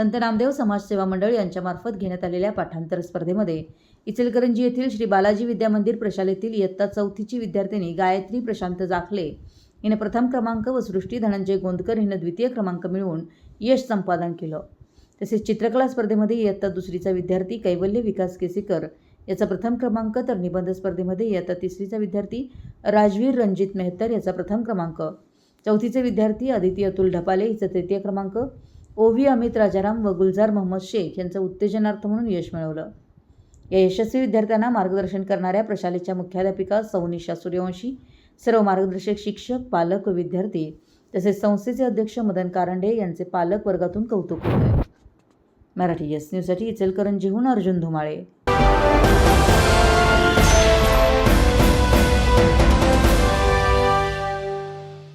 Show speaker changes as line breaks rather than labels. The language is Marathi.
संत नामदेव समाजसेवा मंडळ यांच्यामार्फत घेण्यात आलेल्या पाठांतर स्पर्धेमध्ये इचलकरंजी येथील श्री बालाजी विद्या मंदिर प्रशालेतील इयत्ता चौथीची विद्यार्थिनी गायत्री प्रशांत जाखले हिने प्रथम क्रमांक व सृष्टी धनंजय गोंदकर हिनं द्वितीय क्रमांक मिळवून यश संपादन केलं. तसेच चित्रकला स्पर्धेमध्ये इयत्ता दुसरीचा विद्यार्थी कैवल्य विकास केसेकर याचा प्रथम क्रमांक तर निबंध स्पर्धेमध्ये इयत्ता तिसरीचा विद्यार्थी राजवीर रणजित मेहतर याचा प्रथम क्रमांक. चौथीचे विद्यार्थी अदिती अतुल ढपाले हिचा तृतीय क्रमांक. ओवी अमित राजाराम व गुलजार मोहम्मद शेख यांचं उत्तेजनार्थ म्हणून यश मिळवलं. या यशस्वी विद्यार्थ्यांना मार्गदर्शन करणाऱ्या प्रशालेच्या मुख्याध्यापिका सौनिशा सूर्यवंशी सर्व मार्गदर्शक शिक्षक पालक व विद्यार्थी तसेच संस्थेचे अध्यक्ष मदन कारंडे यांचे पालक वर्गातून कौतुक होते मराठी एस न्यूजसाठी इचलकरंजीहून अर्जुन धुमाळे.